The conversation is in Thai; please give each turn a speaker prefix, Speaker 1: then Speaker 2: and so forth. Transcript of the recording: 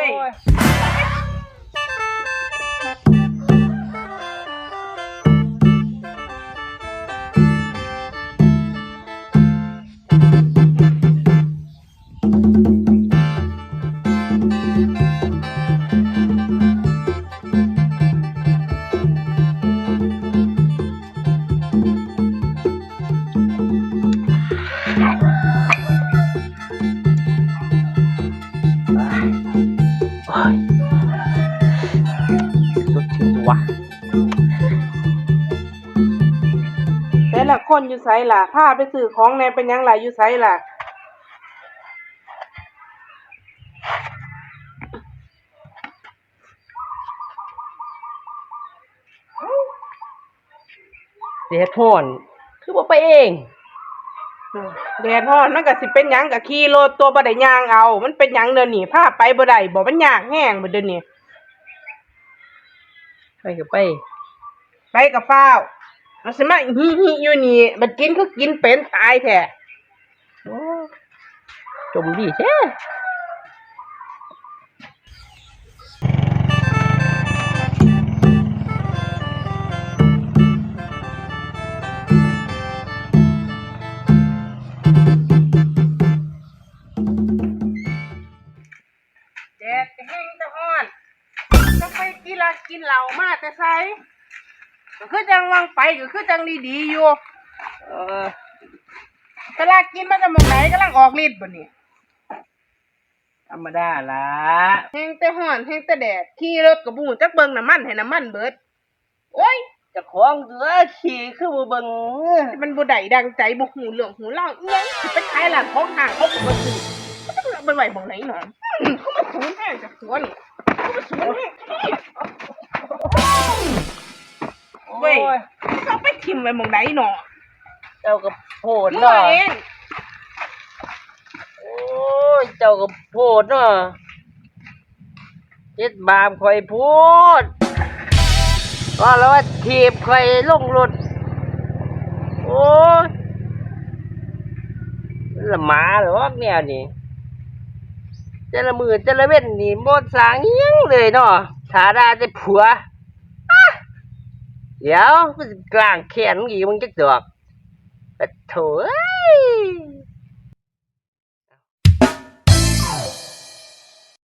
Speaker 1: ว้
Speaker 2: วะ
Speaker 1: แต่ละคนอยู่ไสล่ะพาไปซื้อของแหน่เป็นหยังล่ะอยู่ไสล่ะ
Speaker 2: เสียทอนคือบ่ไปเอง
Speaker 1: แดดร้อนมันก็สิเป็นหยังก็ขี่รถตัวบ่ได้ย่างเอา มันเป็นหยังเดี๋ยวนี้พาไปบ่ได้บ่มันยากแห้งบ่เดี๋ยวนี้
Speaker 2: ไปก็ไป
Speaker 1: ไปกับฟ้าวมันสิมาฮิฮิอยู่นี่บัดกินคือกินเป็นตายแท้
Speaker 2: โอ้จมดีแท้
Speaker 1: แดดก็แห้งจะฮ้อนจะไป กินละกินเหล้ามาแต่ไสก็คือจังวางไปก็คือจังดีๆอยู่
Speaker 2: เออ
Speaker 1: ตลาดกินมันจะหมองไหนกำลังออกฤทธิ์บ่นี่
Speaker 2: ธรรมดาละ
Speaker 1: แห้งแต่ฮ้อนแห้งแต่แดดขี่รถก็บ่ฮู้จักเบิ่งน้ำมันให้น้ำมันเบิด โอ้ย
Speaker 2: เจะของเสือขี่คือบ่เบิ่ง
Speaker 1: มันบ่ได้ดังใจบ่ฮู้เรื่องฮู้เล่าวอีหยังสิไปขายร้านของห้างเขาก็บ่ซื้อเขาจะเอาไปไว้หม่องไหนหนออืมเขามาสูนแห้งจากสวนเขามาสูนแห้ง เว้ยเขาไปทิ่มไว้หม่องไหนหนอ
Speaker 2: เจ้าก็โพด
Speaker 1: มึง
Speaker 2: เนาะ
Speaker 1: เอาเอง
Speaker 2: โอ้ยเจ้าก็โพดเนาะเจ็ดบาปข่อยพูดว่าแล้วว่าถีบข่อยลงรถโอ้ยมันละหมาเหรอเนี่ยนี่แต่ละมือแต่ละเว้นนี่บ่สร้างอิหยังเลยเนาะฐาดาแต่ผัวอะ เดี๋ยวมันสิกลางแขนมึงอีกมึงจะดอกปะโถเอ้ย